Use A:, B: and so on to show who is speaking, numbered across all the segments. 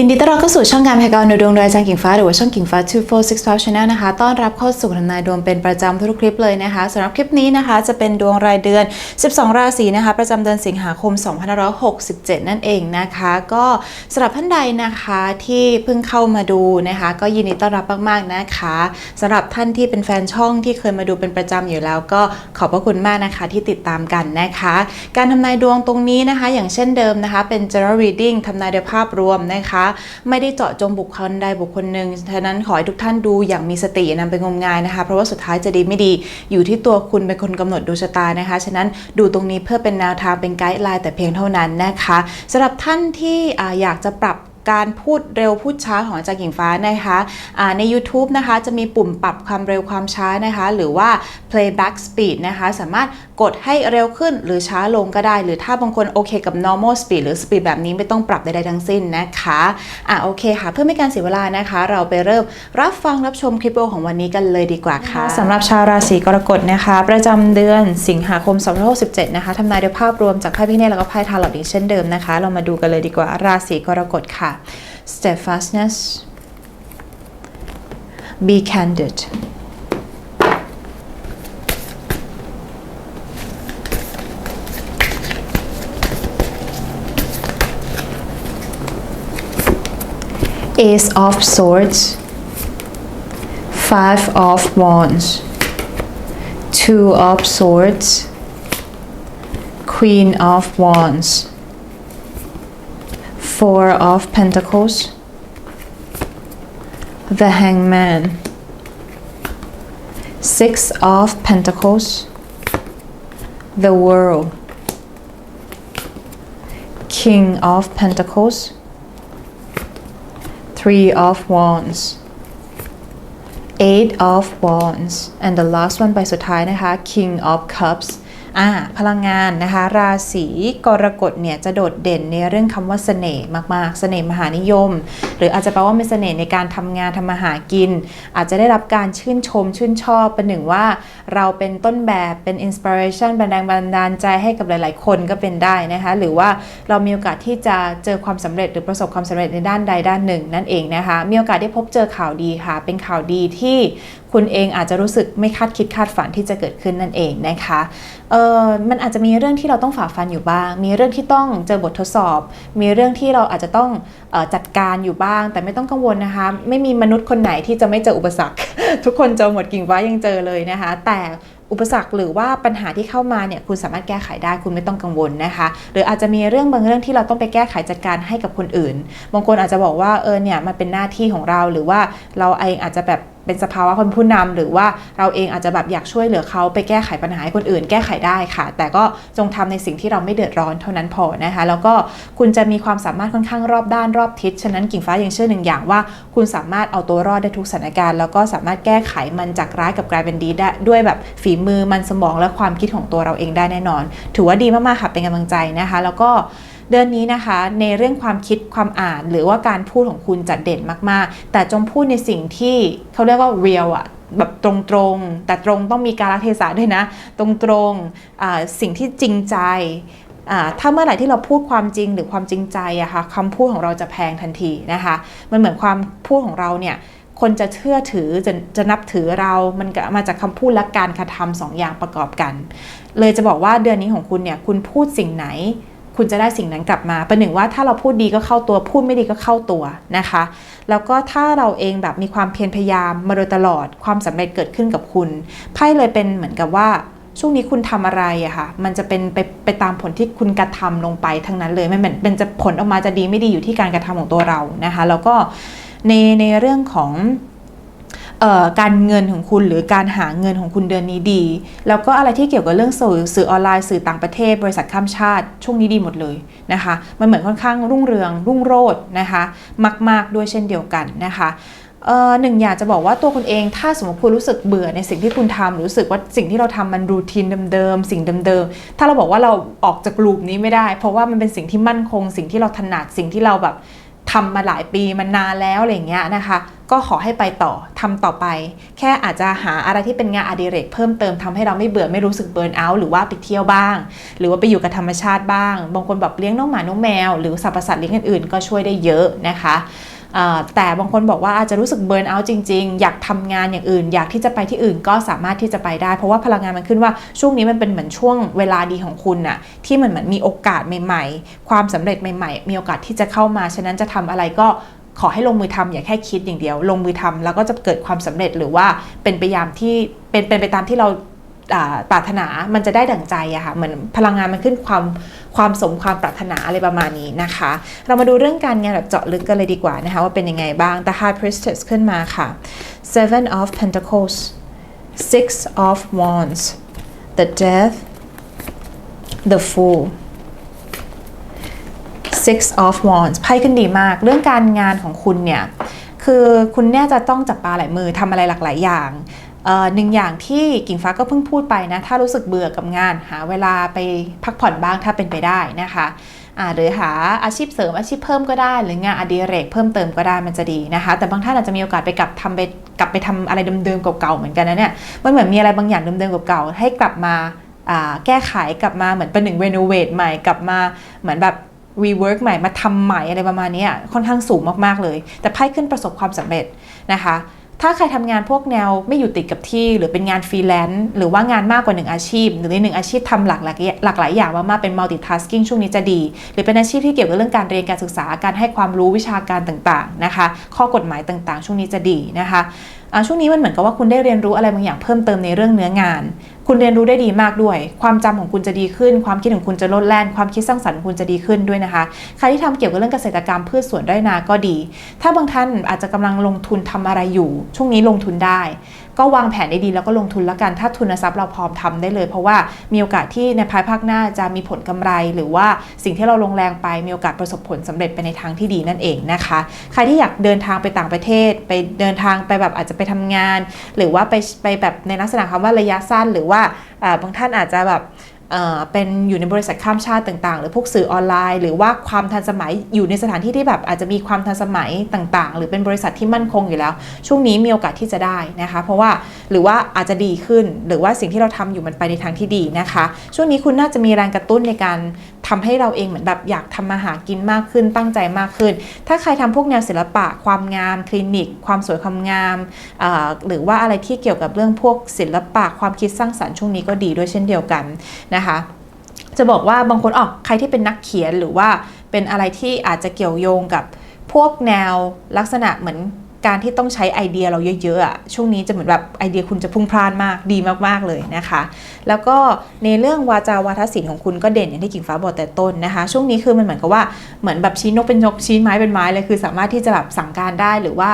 A: ยินดีต้อนรับเข้าสู่ช่องการพยากรณ์ดวงโดยอาจารย์กิ่งฟ้าหรือว่าช่องกิ่งฟ้า 2465 Channel นะคะต้อนรับเข้าสู่ทำนายดวงเป็นประจำทุกคลิปเลยนะคะสำหรับคลิปนี้นะคะ จะเป็นดวงรายเดือน 12 ราศีนะคะ ประจำเดือนสิงหาคม 2567 นั่นเองนะคะ ก็สำหรับท่านใดนะคะที่เพิ่งเข้ามาดูนะคะ ก็ยินดีต้อนรับมากๆนะคะสำหรับท่านที่เป็นแฟนช่องที่เคยมาดูเป็นประจำอยู่แล้ว ก็ขอบพระคุณมากนะคะที่ติดตามกันนะคะ การทำนายดวงตรงนี้นะคะ อย่างเช่นเดิมนะคะ เป็น general reading ทำนายโดยภาพรวมนะคะไม่ได้เจาะจงบุคคลใดบุคคลหนึ่งฉะนั้นขอให้ทุกท่านดูอย่างมีสตินำนำไปงมงายนะคะ เพราะว่าสุดท้ายจะดีไม่ดีอยู่ที่ตัวคุณเป็นคนกำหนดดวงชะตานะคะ ฉะนั้นดูตรงนี้เพื่อเป็นแนวทางเป็นไกด์ไลน์แต่เพียงเท่านั้นนะคะสำหรับท่านที่อยากจะปรับ การพูดเร็วพูดช้าของอาจารย์หญิงฟ้านะคะอ่าใน YouTube นะคะจะมีปุ่มปรับความเร็วความช้านะคะ หรือว่า playback speed นะคะ สามารถกดให้เร็วขึ้นหรือช้าลงก็ได้ หรือถ้าบางคนโอเคกับ normal speed หรือ speed แบบนี้ไม่ต้องปรับใดๆทั้งสิ้นนะคะอะโอเคค่ะ เพื่อไม่การเสียเวลานะคะ เราไปเริ่มรับฟังรับชมคลิปวิดีโอของวันนี้กันเลยดีกว่าค่ะสำหรับชาวราศีกรกฎนะคะ ประจำเดือนสิงหาคม2567นะคะทำนายโดยภาพรวมจากไพ่พิฆเนศแล้วก็ไพ่ทาร์ลอตอีกเช่นเดิมนะคะ เรามาดูกันเลยดีกว่าราศีกรกฎค่ะ steadfastness. Be candid. Ace of Swords, Five of Wands, Two of Swords, Queen of Wands, Four of Pentacles, the Hangman, Six of Pentacles, the World, King of Pentacles, Three of Wands Eight of Wands and the last one ใบสุดท้ายนะคะ King of Cups อ่าพลังงานนะคะ ราศีกรกฎเนี่ยจะโดดเด่นในเรื่องคำว่าเสน่ห์มากๆ เสน่ห์มหานิยม หรืออาจจะแปลว่ามีเสน่ห์ในการทำงานทำมาหากิน อาจจะได้รับการชื่นชมชื่นชอบเป็นหนึ่งว่าเราเป็นต้นแบบเป็นอินสปิเรชันเป็นแรงบันดาลใจให้กับหลาย ๆ คนก็เป็นได้นะคะหรือว่าเรามีโอกาสที่จะเจอความสำเร็จหรือประสบความสำเร็จในด้านใดด้านหนึ่ง นั่นเองนะคะมีโอกาสได้พบเจอข่าวดีค่ะ เป็นข่าวดีที่คุณเองอาจจะรู้สึกไม่คาดคิดคาดฝันที่จะเกิดขึ้นนั่นเองนะคะเออมันอาจจะมีเรื่องที่เราต้องฝ่าฟันอยู่บ้าง มีเรื่องที่ต้องเจอบททดสอบ มีเรื่องที่เราอาจจะต้องออจัดการอยู่บ้าง แต่ไม่ต้องกังวลนะคะ ไม่มีมนุษย์คนไหนที่จะไม่เจออุปสรรค ทุกคนเจอหมดกิ่งฟ้ายังเจอเลยนะคะ แต่อุปสรรคหรือว่าปัญหาที่เข้ามาเนี่ยคุณสามารถแก้ไขได้คุณไม่ต้องกังวลนะคะ หรืออาจจะมีเรื่องบางเรื่องที่เราต้องไปแก้ไขจัดการให้กับคนอื่น บางคนอาจจะบอกว่าเออเนี่ยมันเป็นหน้าที่ของเราหรือว่าเราเองอาจจะแบบ เป็นสภาวะคนผู้นำหรือว่าเราเองอาจจะแบบอยากช่วยเหลือเขาไปแก้ไขปัญหาให้คนอื่น แก้ไขได้ค่ะ แต่ก็จงทำในสิ่งที่เราไม่เดือดร้อนเท่านั้นพอนะคะ แล้วก็คุณจะมีความสามารถค่อนข้างรอบด้านรอบทิศฉะนั้นกิ่งฟ้ายังเชื่อหนึ่งอย่างว่า คุณสามารถเอาตัวรอดได้ทุกสถานการณ์ แล้วก็สามารถแก้ไขมันจากร้ายกับกลายเป็นดีได้ด้วยแบบฝีมือมันสมองและความคิดของตัวเราเองได้แน่นอน ถือว่าดีมากๆค่ะเป็นกำลังใจนะคะ แล้วก็ เดือนนี้นะคะ ในเรื่องความคิดความอ่าน หรือว่าการพูดของคุณจะเด่นมากๆ แต่จงพูดในสิ่งที่เขาเรียกว่า real อะแบบตรงๆ แต่ตรงต้องมีการเทศะด้วยนะ ตรงๆสิ่งที่จริงใจถ้าเมื่อไหร่ที่เราพูดความจริงหรือความจริงใจอะค่ะคำพูดของเราจะแพงทันทีนะคะ มันเหมือนความพูดของเราเนี่ยคนจะเชื่อถือจะจะนับถือเรา มันมาจากคำพูดและการกระทำสองอย่างประกอบกัน เลยจะบอกว่าเดือนนี้ของคุณเนี่ยคุณพูดสิ่งไหน คุณจะได้สิ่งนั้นกลับมา ประหนึ่งว่าถ้าเราพูดดีก็เข้าตัว พูดไม่ดีก็เข้าตัวนะคะ แล้วก็ถ้าเราเองแบบมีความเพียรพยายามมาโดยตลอด ความสำเร็จเกิดขึ้นกับคุณ ไพ่เลยเป็นเหมือนกับว่าช่วงนี้คุณทำอะไรอะค่ะ มันจะเป็นไปไปตามผลที่คุณกระทำลงไปทั้งนั้นเลย ไมันเหมือนเป็นจะผลออกมาจะดีไม่ดีอยู่ที่การกระทำของตัวเรานะคะ แล้วก็ในในเรื่องของ การเงินของคุณหรือการหาเงินของคุณเดือนนี้ดี แล้วก็อะไรที่เกี่ยวกับเรื่องสื่อสื่อออนไลน์สื่อต่างประเทศ บริษัทข้ามชาติ ช่วงนี้ดีหมดเลยนะคะ มันเหมือนค่อนข้างรุ่งเรืองรุ่งโรจน์นะคะมาก ๆด้วยเช่นเดียวกันนะคะหนึ่งอยากจะบอกว่าตัวคุณเองถ้าสมมติคุณรู้สึกเบื่อในสิ่งที่คุณทำรู้สึกว่าสิ่งที่เราทำมันรูทีนเดิมๆสิ่งเดิมๆถ้าเราบอกว่าเราออกจากกลูปนี้ไม่ได้ เพราะว่ามันเป็นสิ่งที่มั่นคง สิ่งที่เราถนัดสิ่งที่เราแบบทำมาหลายปีมันนานแล้วอะไรเงี้ยนะคะ ก็ขอให้ไปต่อทำต่อไป แค่อาจจะหาอะไรที่เป็นงานอดิเรกเพิ่มเติมทำให้เราไม่เบื่อไม่รู้สึกเบิร์นเอาท์หรือว่าไปเที่ยวบ้าง หรือว่าไปอยู่กับธรรมชาติบ้าง บางคนแบบเลี้ยงน้องหมาน้องแมว หรือสรรพสัตว์เลี้ยงอื่นๆก็ช่วยได้เยอะนะคะแต่บางคนบอกว่าอาจจะรู้สึกเบิร์นเอาท์จริงๆ อยากทำงานอย่างอื่น อยากที่จะไปที่อื่นก็สามารถที่จะไปได้ เพราะว่าพลังงานมันขึ้นว่าช่วงนี้มันเป็นเหมือนช่วงเวลาดีของคุณน่ะที่มันเหมือนมีโอกาสใหม่ ๆ ความสำเร็จใหม่ ๆ มีโอกาสที่จะเข้ามา ฉะนั้นจะทำอะไรก็ ขอให้ลงมือทำอย่าแค่คิดอย่างเดียว ลงมือทำแล้วก็จะเกิดความสำเร็จหรือว่าเป็นไปยามที่เป็นเป็นไปตามที่เราอ่าปรารถนา มันจะได้ดั่งใจอะค่ะ เหมือนพลังงานมันขึ้นความความสมความปรารถนาอะไรประมาณนี้นะคะ เรามาดูเรื่องการงานแบบเจาะลึกกันเลยดีกว่านะคะว่าเป็นยังไงบ้าง The High Priestess ขึ้นมาค่ะ Seven of Pentacles Six of Wands The Death The Fool Six of Wands ไพ่ขึ้นดีมาก เรื่องการงานของคุณเนี่ย คือคุณเนี่ยจะต้องจับปลาหลายมือทำอะไรหลากหลายอย่างหนึ่งอย่างที่กิ่งฟ้าก็เพิ่งพูดไปนะ ถ้ารู้สึกเบื่อกับงาน หาเวลาไปพักผ่อนบ้างถ้าเป็นไปได้นะคะหรือหาอาชีพเสริมอาชีพเพิ่มก็ได้ หรืองานอดิเรกเพิ่มเติมก็ได้มันจะดีนะคะ แต่บางท่านอาจจะมีโอกาสไปกลับทำไปกลับไปทำอะไรเดิมๆเก่าๆเหมือนกันนะเนี่ยมันเหมือนมีอะไรบางอย่างเดิมๆเก่าๆให้กลับมาแก้ไขกลับมาเหมือนเป็นหนึ่งรีโนเวทใหม่กลับมาเหมือนแบบ rework ใหม่มาทำใหม่อะไรประมาณนี้ค่อนข้างสูงมากๆเลย แต่ไพ่ขึ้นประสบความสำเร็จนะคะถ้าใครทำงานพวกแนวไม่อยู่ติดกับที่ หรือเป็นงานฟรีแลนซ์หรือว่างานมากกว่าหนึ่งอาชีพ หรือในหนึ่งอาชีพทำหลากหลายหลากหลายอย่างมากๆเป็น multitasking ช่วงนี้จะดี หรือเป็นอาชีพที่เกี่ยวกับเรื่องการเรียนการศึกษาการให้ความรู้วิชาการต่างๆนะคะ ข้อกฎหมายต่างๆ ช่วงนี้จะดีนะคะช่วงนี้มันเหมือนกับว่าคุณได้เรียนรู้อะไรบางอย่างเพิ่มเติมในเรื่องเนื้องาน คุณเรียนรู้ได้ดีมากด้วย ความจำของคุณจะดีขึ้น ความคิดของคุณจะลดแล่น ความคิดสร้างสรรค์ของคุณจะดีขึ้นด้วยนะคะ ใครที่ทำเกี่ยวกับเรื่องเกษตรกรรมพืชสวนไร่นาก็ดี ถ้าบางท่านอาจจะกำลังลงทุนทำอะไรอยู่ ช่วงนี้ลงทุนได้ ก็วางแผนได้ดีแล้วก็ลงทุนแล้วกันถ้าทุนทรัพย์เราพร้อมทำได้เลย เพราะว่ามีโอกาสที่ในภายภาคหน้าจะมีผลกำไร หรือว่าสิ่งที่เราลงแรงไปมีโอกาสประสบผลสำเร็จไปในทางที่ดีนั่นเองนะคะ ใครที่อยากเดินทางไปต่างประเทศ ไปเดินทางไปแบบอาจจะไปทำงาน หรือว่าไปไปแบบในลักษณะคำว่าระยะสั้น หรือว่าอ่าบางท่านอาจจะแบบ เป็นอยู่ในบริษัทข้ามชาติต่างๆ หรือพวกสื่อออนไลน์ หรือว่าความทันสมัยอยู่ในสถานที่ที่แบบอาจจะมีความทันสมัยต่างๆ หรือเป็นบริษัทที่มั่นคงอยู่แล้ว ช่วงนี้มีโอกาสที่จะได้นะคะ เพราะว่าหรือว่าอาจจะดีขึ้น หรือว่าสิ่งที่เราทำอยู่มันไปในทางที่ดีนะคะ ช่วงนี้คุณน่าจะมีแรงกระตุ้นในการ ทำให้เราเองเหมือนแบบอยากทำมาหากินมากขึ้นตั้งใจมากขึ้น ถ้าใครทำพวกแนวศิลปะ ความงาม คลินิก ความสวยความงาม หรือว่าอะไรที่เกี่ยวกับเรื่องพวกศิลปะความคิดสร้างสรรค์ช่วงนี้ก็ดีด้วยเช่นเดียวกันนะคะ จะบอกว่าบางคนอ๋อใครที่เป็นนักเขียนหรือว่าเป็นอะไรที่อาจจะเกี่ยวโยงกับพวกแนวลักษณะเหมือน การที่ต้องใช้ไอเดียเราเยอะๆช่วงนี้จะเหมือนแบบไอเดียคุณจะพุ่งพล่านมากดีมากๆเลยนะคะ แล้วก็ในเรื่องวาจาวาทศิลป์ของคุณก็เด่นอย่างที่กิ่งฟ้าบอกแต่ต้นนะคะ ช่วงนี้คือมันเหมือนกับว่าเหมือนแบบชี้นกเป็นนกชี้ไม้เป็นไม้เลยคือ สามารถที่จะแบบสั่งการได้หรือว่า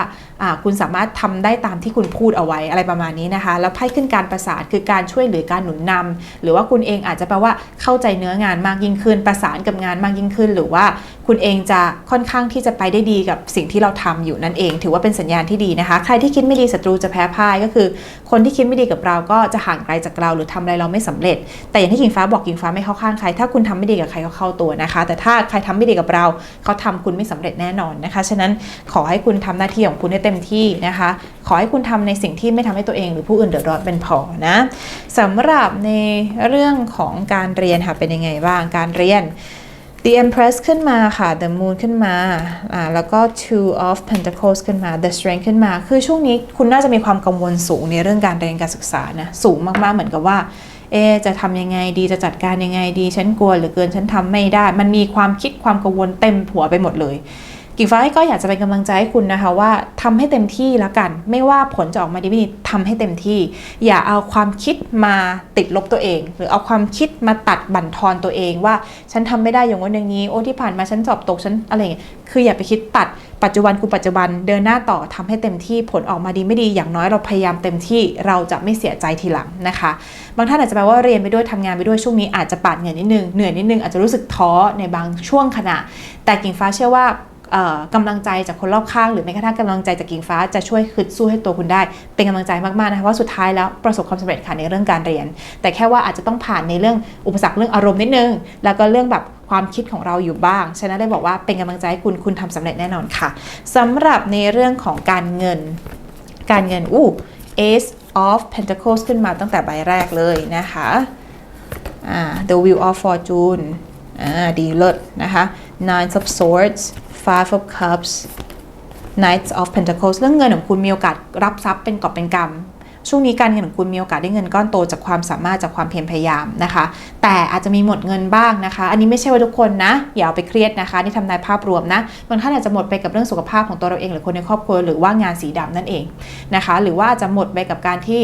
A: คุณสามารถทำได้ตามที่คุณพูดเอาไว้อะไรประมาณนี้นะคะ แล้วไพ่ขึ้นการประสานคือการช่วยเหลือการหนุนนำหรือว่าคุณเองอาจจะแปลว่าเข้าใจเนื้องานมากยิ่งขึ้น ประสานกับงานมากยิ่งขึ้น หรือว่าคุณเองจะค่อนข้างที่จะไปได้ดีกับสิ่งที่เราทำอยู่นั่นเอง ถือว่าเป็นสัญญาณที่ดีนะคะ ใครที่คิดไม่ดีศัตรูจะแพ้พ่ายก็คือ คนที่คิดไม่ดีกับเราก็จะห่างไกลจากเราหรือทำอะไรเราไม่สำเร็จ แต่อย่างที่กิ่งฟ้าบอกกิ่งฟ้าไม่เข้าข้างใคร ถ้าคุณทำไม่ดีกับใครก็เข้าตัวนะคะ แต่ถ้าใครทำไม่ดีกับเราเขาทำคุณไม่สำเร็จแน่นอนนะคะ ฉะนั้นขอให้คุณทำหน้าที่ของคุณให้เต็มที่นะคะ ขอให้คุณทำในสิ่งที่ไม่ทำให้ตัวเอง หรือผู้อื่นเดือดร้อนเป็นพอนะสำหรับในเรื่องของการเรียนค่ะเป็นยังไงบ้างการเรียน The Empress ขึ้นมาค่ะ The Moon ขึ้นมาอ่าแล้วก็ Two of Pentacles ขึ้นมา The Strength ขึ้นมา คือช่วงนี้คุณน่าจะมีความกังวลสูงในเรื่องการเรียนการศึกษานะ สูงมากๆ เหมือนกับว่า เอจะทำยังไงดี จะจัดการยังไงดี ฉันกลัวเหลือเกิน ฉันทำไม่ได้ มันมีความคิดความกังวลเต็มหัวไปหมดเลยกิ่งฟ้าก็อยากจะเป็นกำลังใจให้คุณนะคะว่าทำให้เต็มที่แล้วกัน ไม่ว่าผลจะออกมาดีไม่ดีทำให้เต็มที่ อย่าเอาความคิด มาติดลบตัวเอง หรือเอาความคิดมาตัดบั่นทอนตัวเองว่าฉันทำไม่ได้อย่างว่าอย่างนี้ โอ้ที่ผ่านมาฉันสอบตกฉันอะไรอย่างเงี้ยคืออย่าไปคิดตัดปัจจุบันกูปัจจุบันเดินหน้าต่อทำให้เต็มที่ผลออกมาดีไม่ดีอย่างน้อยเราพยายามเต็มที่เราจะไม่เสียใจทีหลังนะคะ บางท่านอาจจะแปลว่าเรียนไปด้วยทำงานไปด้วยช่วงนี้อาจจะปาดเหงื่อยนิดนึงเหนื่อยนิดนึงอาจจะรู้สึกท้อในบางช่วงขณะ แต่กิ่งฟ้าเชื่อว่า กำลังใจจากคนรอบข้าง หรือแม้กระทั่งกำลังใจจากกิ่งฟ้าจะช่วยคึดสู้ให้ตัวคุณได้ เป็นกำลังใจมากๆนะคะว่าสุดท้ายแล้วประสบความสำเร็จค่ะในเรื่องการเรียน แต่แค่ว่าอาจจะต้องผ่านในเรื่องอุปสรรคเรื่องอารมณ์นิดนึง แล้วก็เรื่องแบบความคิดของเราอยู่บ้าง ฉะนั้นได้บอกว่าเป็นกำลังใจให้คุณคุณทำสำเร็จแน่นอนค่ะสำหรับในเรื่องของการเงิน การเงินอู้ Ace of Pentacles ขึ้นมาตั้งแต่ใบแรกเลยนะคะ The Wheel of Fortune ดีเลิศนะคะ Nine of Swords Five of Cups Knights of Pentacles เรื่องเงินของคุณมีโอกาสรับทรัพย์เป็นกอบเป็นกำ ช่วงนี้การเงินของคุณมีโอกาสได้เงินก้อนโตจากความสามารถจากความเพียรพยายามนะคะ แต่อาจจะมีหมดเงินบ้างนะคะ อันนี้ไม่ใช่ว่าทุกคนนะ อย่าเอาไปเครียดนะคะ นี่ทำนายภาพรวมนะบางท่านอาจจะหมดไปกับเรื่องสุขภาพของตัวเราเอง หรือคนในครอบครัวหรือว่างานสีดำนั่นเองนะคะ หรือว่าจะหมดไปกับการที่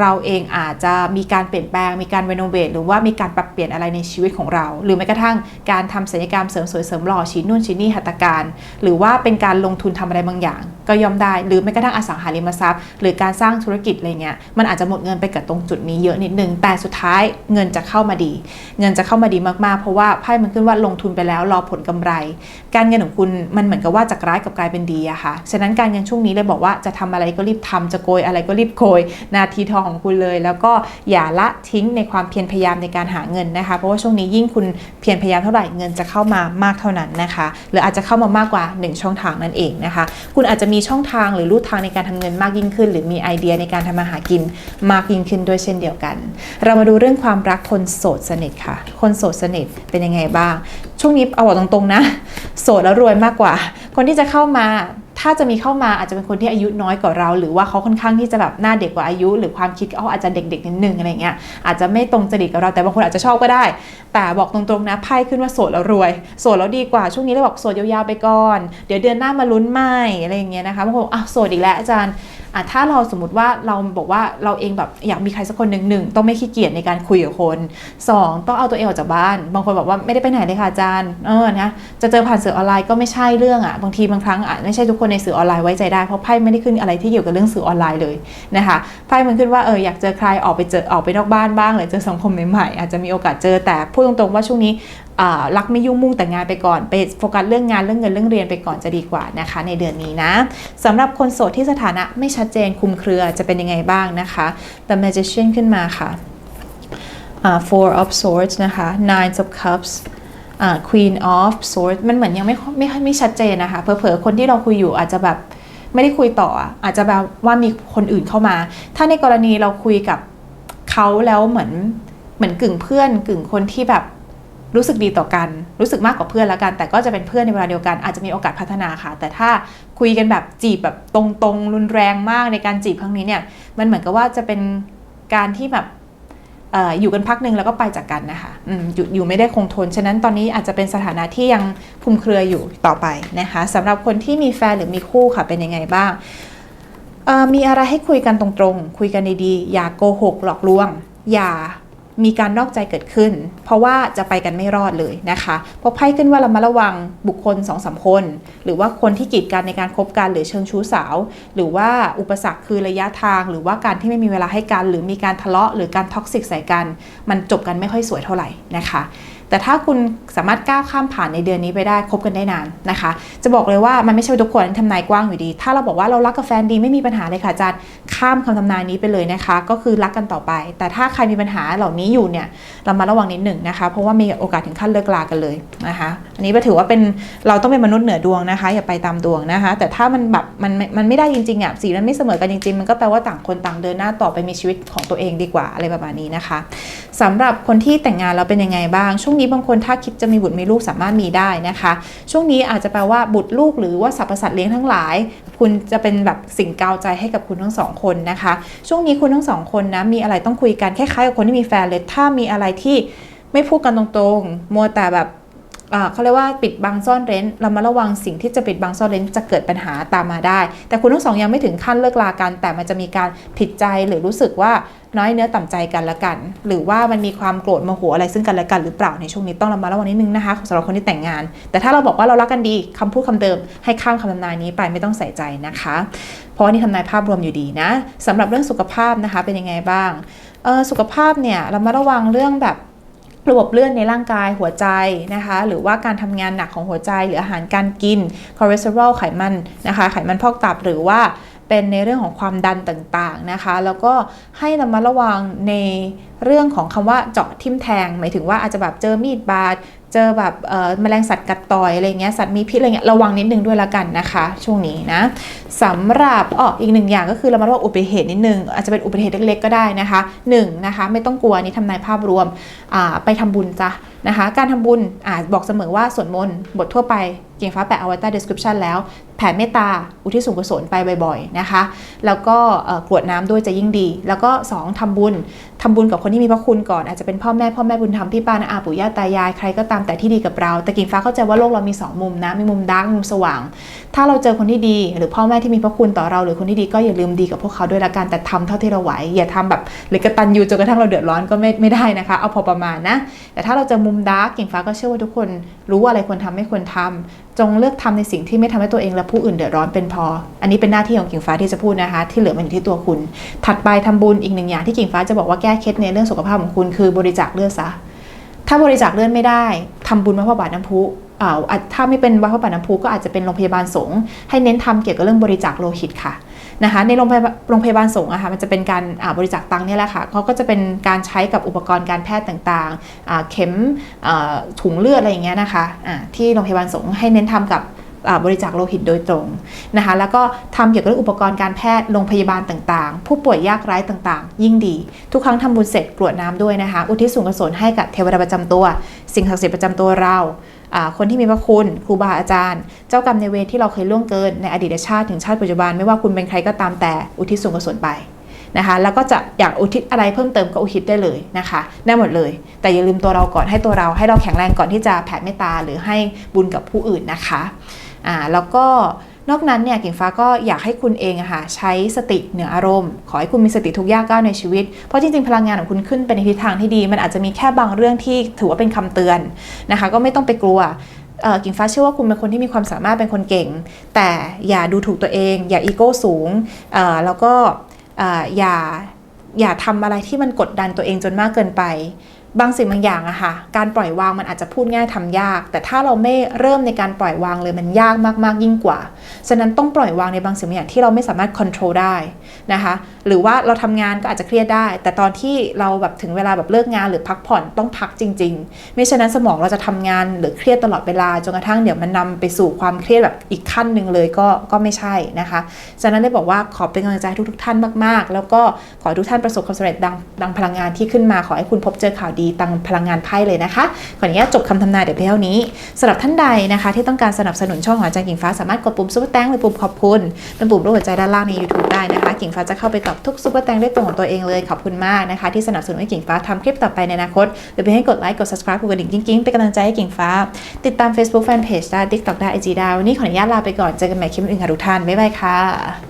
A: เราเองอาจจะมีการเปลี่ยนแปลง มีการรีโนเวทหรือว่ามีการปรับเปลี่ยนอะไรในชีวิตของเรา หรือแม้กระทั่งการทำศัลยกรรมเสริมสวยเสริมหล่อชิ้นนู่นชิ้นนี่หัตถการ หรือว่าเป็นการลงทุนทำอะไรบางอย่าง ก็ยอมได้ หรือแม้กระทั่งอสังหาริมทรัพย์ หรือการสร้างธุรกิจอะไรเงี้ยมันอาจจะหมดเงินไปกับตรงจุดนี้เยอะนิดนึง แต่สุดท้ายเงินจะเข้ามาดี เงินจะเข้ามาดีมากๆ เพราะว่าไพ่มันขึ้นว่าลงทุนไปแล้วรอผลกำไร การเงินของคุณมันเหมือนกับว่าจากร้ายกับกลายเป็นดีอะค่ะฉะนั้นการเงินช่วงนี้เลยบอกว่าจะทำอะไรก็รีบทำจะโกยอะไรก็รีบโกยนาทีทองของคุณเลย แล้วก็อย่าละทิ้งในความเพียรพยายามในการหาเงินนะคะ เพราะว่าช่วงนี้ยิ่งคุณเพียรพยายามเท่าไหร่เงินจะเข้ามามากเท่านั้นนะคะ หรืออาจจะเข้ามามากกว่า 1 ช่องทางนั่นเองนะคะ คุณอาจจะมีช่องทางหรือรูททางในการทำเงินมากยิ่งขึ้น หรือมีไอเดียในการทำมาหากินมากยิ่งขึ้นด้วยเช่นเดียวกัน เรามาดูเรื่องความรักคนโสดสนิทค่ะ คนโสดสนิทเป็นยังไงบ้าง ช่วงนี้เอาบอกตรงๆนะ โสดแล้วรวยมากกว่า คนที่จะเข้ามาถ้าจะมีเข้ามาอาจจะเป็นคนที่อายุน้อยกว่าเรา หรือว่าเขาค่อนข้างที่จะแบบหน้าเด็กกว่าอายุ หรือความคิดเขาอาจจะเด็กๆนิดนึงอะไรเงี้ยอาจจะไม่ตรงจริตกับเราแต่บางคนอาจจะชอบก็ได้ แต่บอกตรงๆนะไพ่ขึ้นว่าโสดแล้วรวย โสดแล้วดีกว่าช่วงนี้เราบอกโสดยาวๆไปก่อน เดี๋ยวเดือนหน้ามาลุ้นใหม่อะไรเงี้ยนะคะบางคนอะโสดอีกแล้วอาจารย์ อะถ้าเราสมมติว่าเราบอกว่าเราเองแบบอยากมีใครสักคนหนึ่งหนึ่งต้องไม่ขี้เกียจในการคุยกับคนสองต้องเอาตัวเองออกจากบ้าน บางคนบอกว่าไม่ได้ไปไหนเลยค่ะอาจารย์เออนะจะเจอผ่านสื่อออนไลน์ก็ไม่ใช่เรื่องอะบางทีบางครั้งอะไม่ใช่ทุกคนในสื่อออนไลน์ไว้ใจได้เพราะไพ่ไม่ได้ขึ้นอะไรที่เกี่ยวกับเรื่องสื่อออนไลน์เลยนะคะไพ่มันขึ้นว่าเอออยากเจอใครออกไปเจอออกไปนอกบ้านบ้างหรือเจอสังคมใหม่ๆอาจจะมีโอกาสเจอแต่พูดตรงๆว่าช่วงนี้ รักไม่ยุ่งมุ่งแต่งานไปก่อนไปโฟกัสเรื่องงานเรื่องเงินเรื่องเรียนไปก่อนจะดีกว่านะคะ ในเดือนนี้นะสำหรับคนโสดที่สถานะไม่ชัดเจนคุมเครือจะเป็นยังไงบ้างนะคะ The Magician ขึ้นมาค่ะ uh, Four of Swords นะคะ Nine of Cups uh, Queen of Swords มันเหมือนยังไม่ไม่ไม่ชัดเจนนะคะเผลอๆคนที่เราคุยอยู่อาจจะแบบไม่ได้คุยต่อ อาจจะแบบว่ามีคนอื่นเข้ามา ถ้าในกรณีเราคุยกับเขาแล้วเหมือนเหมือนกึ่งเพื่อนกึ่งคนที่แบบ รู้สึกดีต่อกัน รู้สึกมากกว่าเพื่อนละกัน แต่ก็จะเป็นเพื่อนในเวลาเดียวกัน อาจจะมีโอกาสพัฒนาค่ะ แต่ถ้าคุยกันแบบจีบแบบตรงๆ รุนแรงมากในการจีบครั้งนี้เนี่ย มันเหมือนกับว่าจะเป็นการที่แบบอยู่กันพักหนึ่งแล้วก็ไปจากกันนะคะออยู่อยู่ไม่ได้คงทน ฉะนั้นตอนนี้อาจจะเป็นสถานะที่ยังคลุมเครืออยู่ต่อไปนะคะสำหรับคนที่มีแฟนหรือมีคู่ค่ะเป็นยังไงบ้างมีอะไรให้คุยกันตรงๆ คุยกันดีๆ อย่าโกหกหลอกลวง อย่า มีการนอกใจเกิดขึ้น เพราะว่าจะไปกันไม่รอดเลยนะคะเพราะไพ่ขึ้นว่าเรามาระวังบุคคล2อสคน หรือว่าคนที่กีดกันในการคบกันหรือเชิงชู้สาว หรือว่าอุปสรรคคือระยะทาง หรือว่าการที่ไม่มีเวลาให้กัน หรือมีการทะเลาะหรือการท็อกซิกใส่กัน มันจบกันไม่ค่อยสวยเท่าไหร่นะคะ แต่ถ้าคุณสามารถก้าวข้ามผ่านในเดือนนี้ไปได้คบกันได้นานนะคะ จะบอกเลยว่ามันไม่ใช่ทุกคนทำนายกว้างอยู่ดี ถ้าเราบอกว่าเรารักกับแฟนดีไม่มีปัญหาเลยค่ะอาจารย์ข้ามคำทำนายนี้ไปเลยนะคะ ก็คือรักกันต่อไป แต่ถ้าใครมีปัญหาเหล่านี้อยู่เนี่ยเรามาระวังนิดหนึ่งนะคะ เพราะว่ามีโอกาสถึงขั้นเลิกลากันเลยนะคะ อันนี้ก็ถือว่าเป็นเราต้องเป็นมนุษย์เหนือดวงนะคะ อย่าไปตามดวงนะคะ แต่ถ้ามันแบบมันมันไม่ได้จริงๆอะสีนั้นไม่เสมอกันจริงๆ มันก็แปลว่าต่างคนต่างเดินหน้าต่อไปมีชีวิตของตัวเองดีกว่าอะไรประมาณนี้นะคะสำหรับคนที่แต่งงานเราเป็นยังไงบ้างช่วงนี้บางคนถ้าคิดจะมีบุตรมีลูกสามารถมีได้นะคะ ช่วงนี้อาจจะแปลว่าบุตรลูกหรือว่าสรรพสัตว์เลี้ยงทั้งหลาย คุณจะเป็นแบบสิ่งกาวใจให้กับคุณทั้งสองคนนะคะ ช่วงนี้คุณทั้งสองคนนะมีอะไรต้องคุยกันคล้ายๆกับคนที่มีแฟนเลยถ้ามีอะไรที่ไม่พูดกันตรงๆ มัวแต่แบบ เขาเรียกว่าปิดบังซ่อนเร้นเรามาระวังสิ่งที่จะปิดบังซ่อนเร้นจะเกิดปัญหาตามมาได้ แต่คุณทั้งสองยังไม่ถึงขั้นเลิกลากัน แต่มันจะมีการผิดใจหรือรู้สึกว่าน้อยเนื้อต่ำใจกันละกัน หรือว่ามันมีความโกรธโมโหอะไรซึ่งกันและกันหรือเปล่าในช่วงนี้ต้องระมัดระวังนิดนึงนะคะสำหรับคนที่แต่งงาน แต่ถ้าเราบอกว่าเรารักกันดีคำพูดคำเดิม ให้ข้ามคำทำนายนี้ไปไม่ต้องใส่ใจนะคะ เพราะว่านี่ทำนายภาพรวมอยู่ดีนะสำหรับเรื่องสุขภาพนะคะเป็นยังไงบ้างสุขภาพเนี่ยเรามาระวังเรื่องแบบ ระบบเลือดในร่างกายหัวใจนะคะหรือว่าการทำงานหนักของหัวใจ หรืออาหารการกินคอเลสเตอรอลไขมันนะคะไขมันพอกตับหรือว่าเป็นในเรื่องของความดันต่างๆนะคะ แล้วก็ให้ระมัดระวังในเรื่องของคำว่าเจาะทิ่มแทง หมายถึงว่าอาจจะแบบเจอมีดบาด เจอแบบแมลงสัตว์กัดต่อยอะไรเงี้ยสัตว์มีพิษอะไรเงี้ยระวังนิดนึงด้วยละกันนะคะ ช่วงนี้นะสำหรับอ๋ออีกหนึ่งอย่างก็คือเรามาว่าอุบัติเหตุนิดนึง อาจจะเป็นอุบัติเหตุเล็กๆก็ได้นะคะหนึ่งนะคะไม่ต้องกลัวนี่ทำนายภาพรวมไปทำบุญจ้ะ นะคะ การทำบุญอบอกเสมอว่าสวดมนต์บททั่วไปเก่งฟ้าแปะเอาไว้ใต้ description แล้ว แผ่เมตตา อุทิศส่วนกุศลไปบ่อยๆนะคะ แล้วก็กรวดน้ำด้วยจะยิ่งดี แล้วก็ 2ทำบุญทำบุญกับคนที่มีพระคุณก่อนอาจจะเป็นพ่อแม่พ่อแม่บุญธรรมพี่ป้านาอาปู่ย่าตายายใครก็ตามแต่ที่ดีกับเรา แต่กิ่งฟ้าเข้าใจว่าโลกเรามี 2 มุมนะมีมุมดาร์กมุมสว่าง ถ้าเราเจอคนที่ดี หรือพ่อแม่ที่มีพระคุณต่อเรา หรือคนที่ดีก็อย่าลืมดีกับพวกเขาด้วยละกันแต่ทำเท่าที่เราไหวอย่าทำแบบหรือกระตันยูจนกระทั่งเราเดือดร้อนก็ไม่ไม่ได้นะคะ เอาพอประมาณนะแต่ถ้าเราเจอมุมดาร์กกิ่งฟ้าก็เชื่อว่าทุกคนรู้ว่าอะไรควรทำไม่ควรทำจงเลือกทำในสิ่งที่ไม่ทำให้ตัวเองและผู้อื่นเดือดร้อนเป็นพอ อันนี้เป็นหน้าที่ของกิ่งฟ้าที่จะพูดนะคะ ที่เหลือมันอยู่ที่ตัวคุณ ถัดไปทำบุญอีกหนึ่งอย่างที่กิ่งฟ้าจะบอกว่าแก้เคล็ดในเรื่องสุขภาพของคุณคือบริจาคเลือดซะถ้าบริจาคเลือดไม่ได้ทำบุญวัดพระบาทน้ำพุอ่าถ้าไม่เป็นวัดพระบาทน้ำพุก็อาจจะเป็นโรงพยาบาลสงฆ์ให้เน้นทำเกี่ยวกับเรื่องบริจาคโลหิตค่ะ นะคะในโรงพยาบาลโรงพยาบาลสงฆ์อะค่ะมันจะเป็นการบริจาคตังค์เนี่ยแหละค่ะเขาก็จะเป็นการใช้กับอุปกรณ์การแพทย์ต่างๆ เข็มถุงเลือดอะไรอย่างเงี้ยนะคะที่โรงพยาบาลสงฆ์ให้เน้นทำกับบริจาคโลหิตโดยตรงนะคะแล้วก็ทำเกี่ยวกับเรื่องอุปกรณ์การแพทย์โรงพยาบาลต่างๆ ผู้ป่วยยากไร้ต่างๆ ยิ่งดี ทุกครั้งทำบุญเสร็จกรวดน้ำด้วยนะคะ อุทิศส่วนกุศลให้กับเทวดาประจำตัว สิ่งศักดิ์สิทธิ์ประจำตัวเรา คนที่มีพระคุณครูบาอาจารย์ เจ้ากรรมในเวรที่เราเคยล่วงเกินในอดีตชาติถึงชาติปัจจุบันไม่ว่าคุณเป็นใครก็ตามแต่อุทิศส่วนกุศลไปนะคะแล้วก็จะอยากอุทิศอะไรเพิ่มเติมก็อุทิศได้เลยนะคะได้หมดเลย แต่อย่าลืมตัวเราก่อนให้ตัวเราให้เราแข็งแรงก่อนที่จะแผ่เมตตาหรือให้บุญกับผู้อื่นนะคะ อ่าแล้วก็นอกนั้นเนี่ยกิ่งฟ้าก็อยากให้คุณเองอะค่ะใช้สติเหนืออารมณ์ ขอให้คุณมีสติทุกย่างก้าวในชีวิต เพราะจริงๆ พลังงานของคุณขึ้นไปในทิศทางที่ดี มันอาจจะมีแค่บางเรื่องที่ถือว่าเป็นคำเตือนนะคะ ก็ไม่ต้องไปกลัวกิ่งฟ้าเชื่อว่าคุณเป็นคนที่มีความสามารถเป็นคนเก่ง แต่อย่าดูถูกตัวเอง อย่าอีโก้สูงแล้วก็อย่าอย่าทำอะไรที่มันกดดันตัวเองจนมากเกินไป บางสิ่งบางอย่างอะค่ะ การปล่อยวางมันอาจจะพูดง่ายทำยาก แต่ถ้าเราไม่เริ่มในการปล่อยวางเลยมันยากมากๆยิ่งกว่า ฉะนั้นต้องปล่อยวางในบางสิ่งบางอย่างที่เราไม่สามารถควบคุมได้นะคะ หรือว่าเราทำงานก็อาจจะเครียดได้ แต่ตอนที่เราแบบถึงเวลาแบบเลิกงานหรือพักผ่อนต้องพักจริงๆไม่ฉะนั้นสมองเราจะทำงานหรือเครียดตลอดเวลาจนกระทั่งเดี๋ยวมันนำไปสู่ความเครียดแบบอีกขั้นหนึ่งเลยก็ก็ไม่ใช่นะคะ ฉะนั้นได้บอกว่าขอเป็นกำลังใจให้ทุกท่านมากๆ แล้วก็ขอทุกท่านประสบความสำเร็จดังดังพลังงานที่ขึ้นมาขอให้คุณพบเจอข่าวดีดังพลังงานไพ่เลยนะคะขออนุญาตจบคำทำนายเดี๋ยวเพียงเท่านี้สำหรับท่านใดนะคะ ที่ต้องการสนับสนุนช่องของอาจารย์กิ่งฟ้าสามารถกดปุ่มซุปเปอร์งหรือปุ่มขอบคุณเป็นปุ่มรูปหัวใจด้านล่างใน YouTube ได้นะคะ กิ่งฟ้าจะเข้าไปตอบทุกซุปเปอร์แตงด้วยตัวของตัวเองเลยขอบคุณมากนะคะ ที่สนับสนุนให้กิ่งฟ้าทำคลิปต่อไปในอนาคตหรือเพียงให้กดไลค์กด subscribe กดกระดิ่งกิ้งๆเป็นกำลังใจให้กิ่งฟ้า ติดตาม Facebook Fanpage ได้ TikTok ได้ IG ได้วันนี้ขออนุญาตลาไปก่อนเจอกันใหม่คลิปอื่นค่ะทุกท่านบ๊ายบายค่ะ